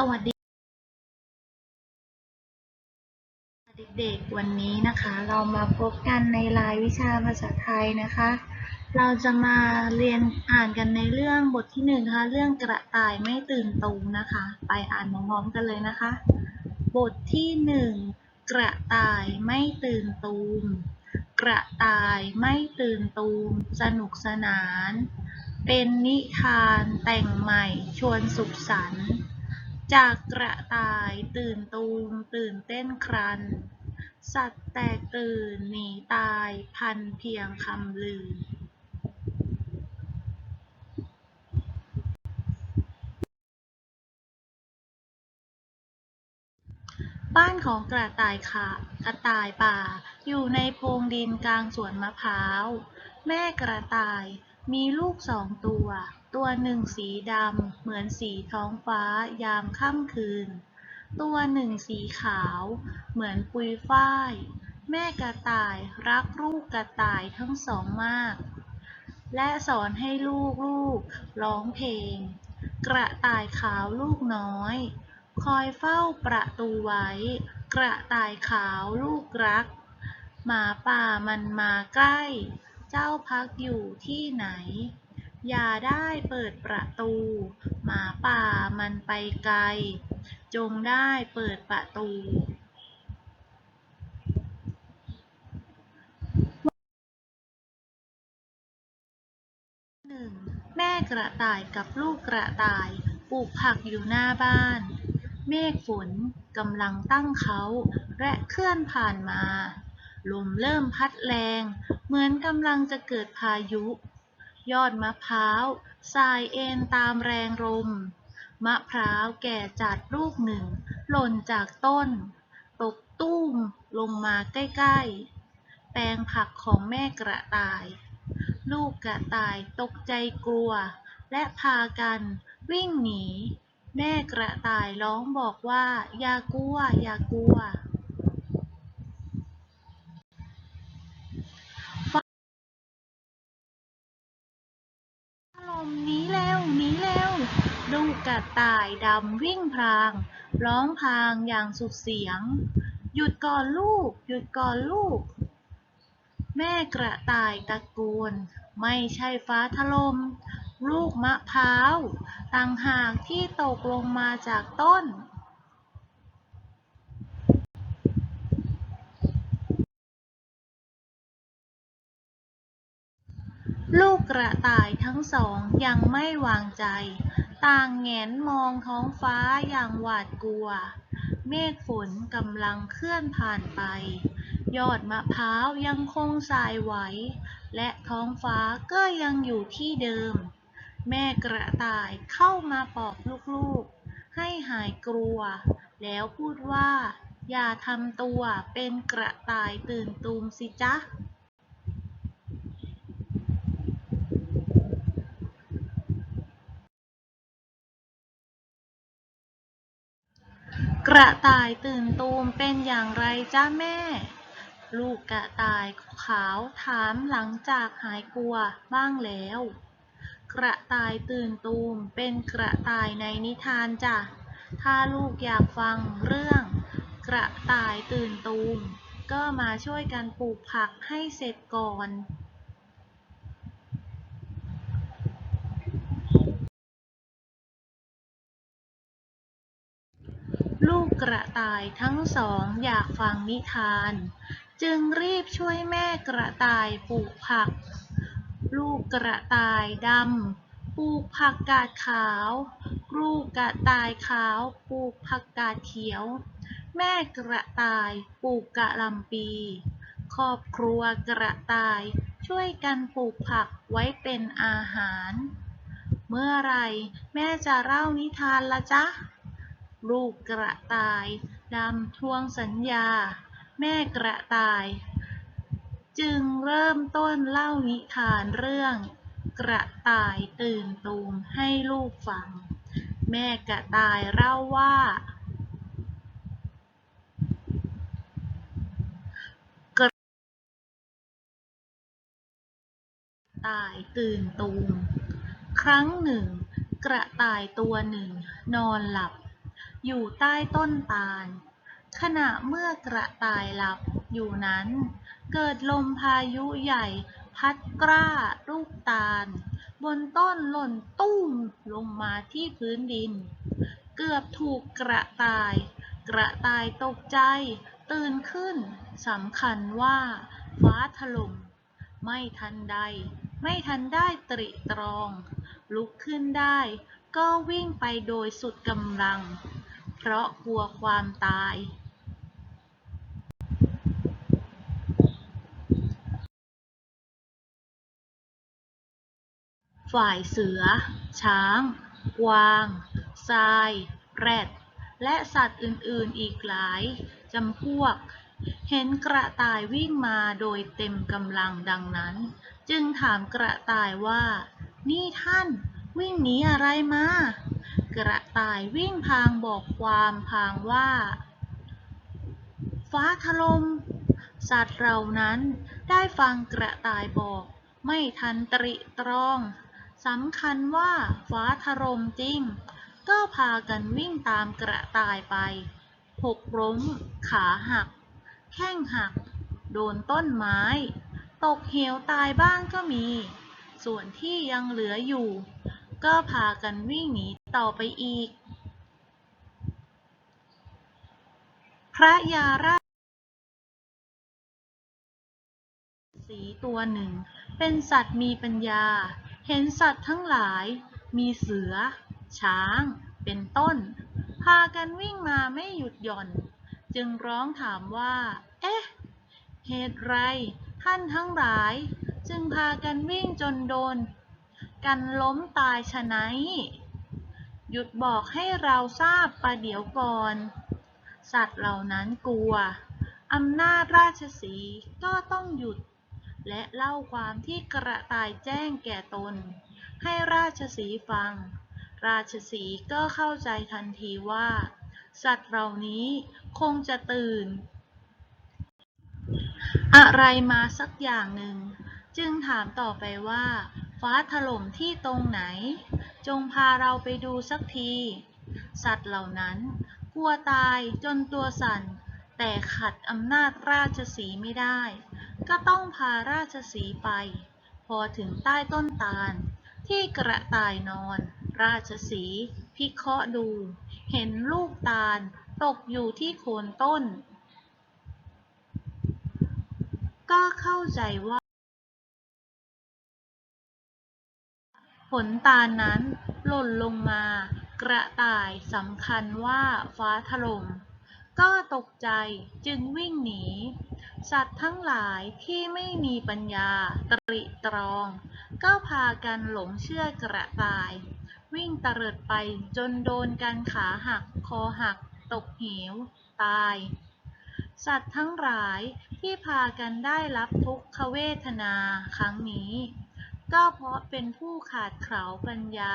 สวัสดี เด็กๆ วันนี้นะคะ เรามาพบกันในรายวิชาภาษาไทยนะคะ เราจะมาเรียนอ่านกันในเรื่องบทที่หนึ่งนะคะเรื่องกระต่ายไม่ตื่นตูมนะคะ ไปอ่านพร้อมๆกันเลยนะคะ บทที่หนึ่งกระต่ายไม่ตื่นตูม กระต่ายไม่ตื่นตูม สนุกสนาน เป็นนิทานแต่งใหม่ชวนสุขสันต์ จากกระต่ายตื่นตูมตื่นเต้นครัน สัตว์แตกตื่นหนีตายพันเพียงคำลือบ้านของกระต่ายค่ะกระต่ายป่า อยู่ในโพรงดินกลางสวนมะพร้าว แม่กระต่ายมีลูกสองตัว ตัวหนึ่งสีดำ เหมือนสีท้องฟ้ายามค่ำคืน ตัวหนึ่งสีขาว เหมือนปุยฝ้าย แม่กระต่ายรักลูกกระต่ายทั้งสองมาก และสอนให้ลูกลูกร้องเพลง กระต่ายขาวลูกน้อย คอยเฝ้าประตูไว้ กระต่ายขาวลูกรัก หมาป่ามันมาใกล้ เจ้าพักอยู่ที่ไหน อย่าได้เปิดประตู หมาป่ามันไปไกล จงได้เปิดประตูหนึ่งแม่กระต่ายกับลูกกระต่ายปลูกผักอยู่หน้าบ้าน เมฆฝนกำลังตั้งเขาและเคลื่อนผ่านมา ลมเริ่มพัดแรง เหมือนกำลังจะเกิดพายุ ยอดมะพร้าวสายเอ็นตามแรงลม มะพร้าวแก่จัดลูกหนึ่ง หล่นจากต้น ตกตุ้มลงมาใกล้ๆ แปลงผักของแม่กระต่าย ลูกกระต่ายตกใจกลัว และพากันวิ่งหนี แม่กระต่ายร้องบอกว่า อย่ากลัว อย่ากลัว ลมหนีเร็วหนีเร็ว ลู กระต่ายดำวิ่งพราง ร้องพรางอย่างสุดเสียง หยุดก่อนลูก หยุดก่อนลูก แม่กระต่ายตะโกน ไม่ใช่ฟ้าถล่มลูกมะพร้าวต่างหากที่ตกลงมาจากต้น ลูกกระต่ายทั้งสองยังไม่วางใจ ต่างแงนมองท้องฟ้าอย่างหวาดกลัว เมฆฝนกำลังเคลื่อนผ่านไป ยอดมะพร้าวยังคงสายไหว และท้องฟ้าก็ยังอยู่ที่เดิม แม่กระต่ายเข้ามาปลอบลูกๆ ให้หายกลัว แล้วพูดว่า อย่าทำตัวเป็นกระต่ายตื่นตูมสิจ๊ะ กระต่ายตื่นตูมเป็นอย่างไรจ้าแม่ ลูกกระต่ายขาวถามหลังจากหายกลัวบ้างแล้ว กระต่ายตื่นตูมเป็นกระต่ายในนิทานจ้ะ ถ้าลูกอยากฟังเรื่อง กระต่ายตื่นตูมก็มาช่วยกันปลูกผักให้เสร็จก่อน ลู กระต่ายทั้งสองอยากฟังนิทาน จึงรีบช่วยแม่กระต่ายปลูกผัก ลูกกระต่ายดำปลูกผักกาดขาว ลูกกระต่ายขาวปลูกผักกาดเขียว แม่กระต่ายปลูกกะหล่ำปี ครอบครัวกระต่ายช่วยกันปลูกผักไว้เป็นอาหาร เมื่อไรแม่จะเล่านิทานละจ๊ะ ลูกกระต่ายดำทวงสัญญา แม่กระต่าย จึงเริ่มต้นเล่านิทานเรื่อง กระต่ายตื่นตูมให้ลูกฟัง แม่กระต่ายเล่าว่า กระต่ายตื่นตูม ครั้งหนึ่ง กระต่ายตัวหนึ่ง นอนหลับ อยู่ใต้ต้นตาล ขณะเมื่อกระต่ายหลับอยู่นั้น เกิดลมพายุใหญ่พัดกล้าลูกตาล บนต้นหล่นตุ้มลงมาที่พื้นดิน เกือบถูกกระต่าย กระต่ายตกใจ ตื่นขึ้นสำคัญว่า ฟ้าถล่มไม่ทันใด ไม่ทันได้ตริตรอง ลุกขึ้นได้ ก็วิ่งไปโดยสุดกำลัง เพราะกลัวความตาย ฝ่ายเสือ ช้าง กวาง ทราย แรด และสัตว์อื่น ๆ อีกหลายจำพวก เห็นกระต่ายวิ่งมาโดยเต็มกำลังดังนั้น จึงถามกระต่ายว่า นี่ท่าน วิ่งหนีอะไรมา กระต่ายวิ่งพางบอกความพางว่า ฟ้าถล่มสัตว์เหล่านั้นได้ฟังกระต่ายบอก ไม่ทันตริตรองสำคัญว่าฟ้าถล่มจริง ก็พากันวิ่งตามกระต่ายไป หกล้ม ขาหัก แข้งหัก โดนต้นไม้ ตกเหวตายบ้างก็มี ส่วนที่ยังเหลืออยู่ ก็พากันวิ่งหนีต่อไปอีก พระยาราสีตัวหนึ่ง เป็นสัตว์มีปัญญา เห็นสัตว์ทั้งหลาย มีเสือ ช้าง เป็นต้น พากันวิ่งมาไม่หยุดหย่อน จึงร้องถามว่า เอ๊ะ เหตุไร ท่านทั้งหลาย จึงพากันวิ่งจนโดน กันล้มตายฉะไหน หยุดบอกให้เราทราบประเดี๋ยวก่อน สัตว์เหล่านั้นกลัว อำนาจราชสีก็ต้องหยุด และเล่าความที่กระต่ายแจ้งแก่ตน ให้ราชสีฟัง ราชสีก็เข้าใจทันทีว่า สัตว์เหล่านี้คงจะตื่น อะไรมาสักอย่างหนึ่ง จึงถามต่อไปว่า ฟ้าถล่มที่ตรงไหน จงพาเราไปดูสักที สัตว์เหล่านั้น กลัวตายจนตัวสั่น แต่ขัดอำนาจราชสีไม่ได้ ก็ต้องพาราชสีไป พอถึงใต้ต้นตาล ที่กระต่ายนอน ราชสีพิเคราะห์ดู เห็นลูกตาลตกอยู่ที่โคนต้น ก็เข้าใจว่า ผลตาลนั้นหล่นลงมา กระต่ายสำคัญว่าฟ้าถล่ม ก็ตกใจจึงวิ่งหนี สัตว์ทั้งหลายที่ไม่มีปัญญาตริตรอง ก็พากันหลงเชื่อกระต่าย วิ่งตเลิดไปจนโดนกันขาหัก คอหัก ตกเหว ตาย สัตว์ทั้งหลายที่พากันได้รับทุกขเวทนาครั้งนี้ ก็เพราะเป็นผู้ขาดเขลาปัญญา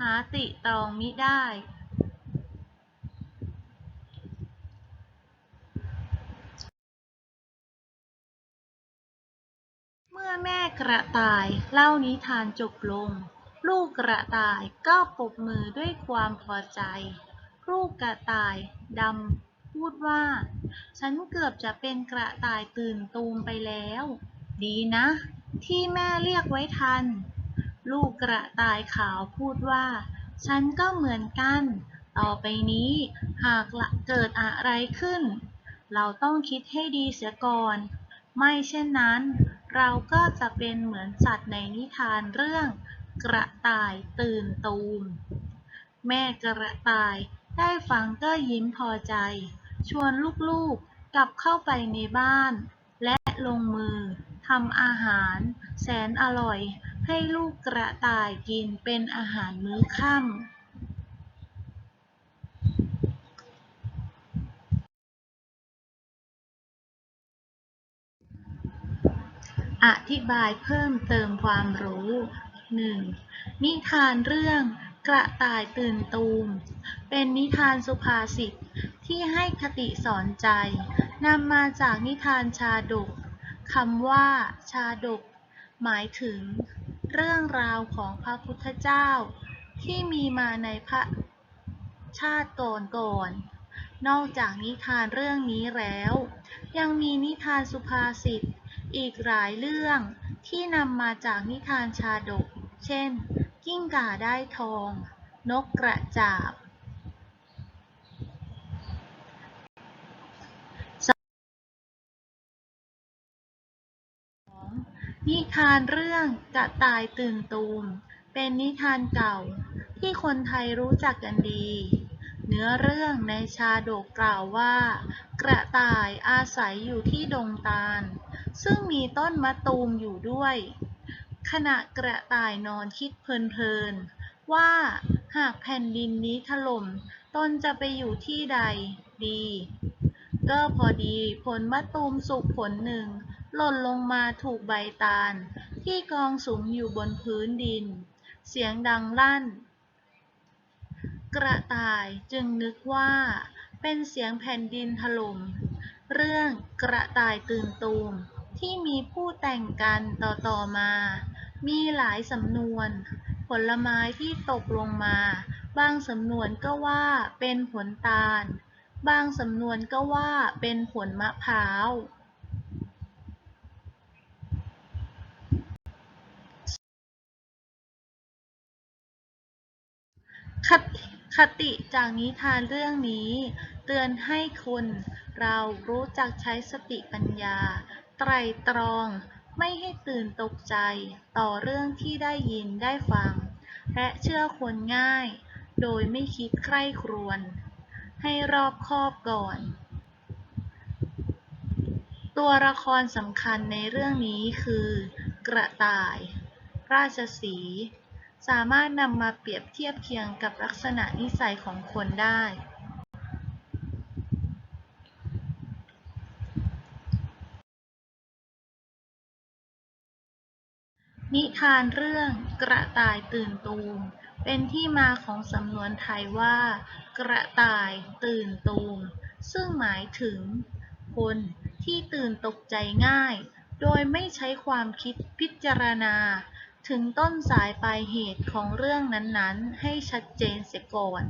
หาติตองมิได้ เมื่อแม่กระต่ายเล่านิทานจบลง ลูกกระต่ายก็ปรบมือด้วยความพอใจ ลูกกระต่ายดำพูดว่า ฉันเกือบจะเป็นกระต่ายตื่นตูมไปแล้ว ดีนะ ที่แม่เรียกไว้ทัน ลูกกระต่ายขาวพูดว่า ฉันก็เหมือนกัน ต่อไปนี้หากเกิดอะไรขึ้น เราต้องคิดให้ดีเสียก่อน ไม่เช่นนั้น เราก็จะเป็นเหมือนสัตว์ในนิทานเรื่อง กระต่ายตื่นตูม แม่กระต่ายได้ฟังก็ยิ้มพอใจ ชวนลูกๆกลับเข้าไปในบ้าน และลงมือ ทำอาหาร แสนอร่อย ให้ลูกกระต่ายกินเป็นอาหารมื้อค่ำอธิบายเพิ่มเติมความรู้ 1. นิทานเรื่องกระต่ายตื่นตูม เป็นนิทานสุภาษิตที่ให้คติสอนใจ นำมาจากนิทานชาดก คำว่า ชาดก หมายถึง เรื่องราวของพระพุทธเจ้า ที่มีมาในพระชาติก่อนๆนอกจากนิทานเรื่องนี้แล้ว ยังมีนิทานสุภาษิตอีกหลายเรื่องที่นำมาจากนิทานชาดก เช่น กิ้งก่าได้ทอง นกกระจาบ นิทานเรื่องกระต่ายตื่นตูม เป็นนิทานเก่า ที่คนไทยรู้จักกันดี เนื้อเรื่องในชาดกกล่าวว่า กระต่ายอาศัยอยู่ที่ดงตาล ซึ่งมีต้นมะตูมอยู่ด้วย ขณะกระต่ายนอนคิดเพลินๆ ว่าหากแผ่นดินนี้ถล่มตนจะไปอยู่ที่ใดดี ก็พอดีผลมะตูมสุกผลหนึ่ง หล่นลงมาถูกใบตาล ที่กองสุมอยู่บนพื้นดิน เสียงดังลั่น กระต่ายจึงนึกว่า เป็นเสียงแผ่นดินถล่มเรื่องกระต่ายตื่นตูมที่มีผู้แต่งกันต่อๆมา มีหลายสำนวน ผลไม้ที่ตกลงมา บางสำนวนก็ว่าเป็นผลตาล บางสำนวนก็ว่าเป็นผลมะพร้าว คติคติจากนิทานเรื่องนี้ เตือนให้คนเรารู้จักใช้สติปัญญา ไตร่ตรอง ไม่ให้ตื่นตกใจต่อเรื่องที่ได้ยินได้ฟัง และเชื่อคนง่าย โดยไม่คิดใคร่ครวญให้รอบคอบก่อน ตัวละครสำคัญในเรื่องนี้คือ กระต่าย ราชสี สามารถนำมาเปรียบเทียบเคียงกับลักษณะนิสัยของคนได้ นิทานเรื่องกระต่ายตื่นตูม เป็นที่มาของสำนวนไทยว่า กระต่ายตื่นตูม ซึ่งหมายถึง คนที่ตื่นตกใจง่าย โดยไม่ใช้ความคิดพิจารณา ถึงต้นสายปลายเหตุของเรื่องนั้นๆ ให้ชัดเจนเสียก่อน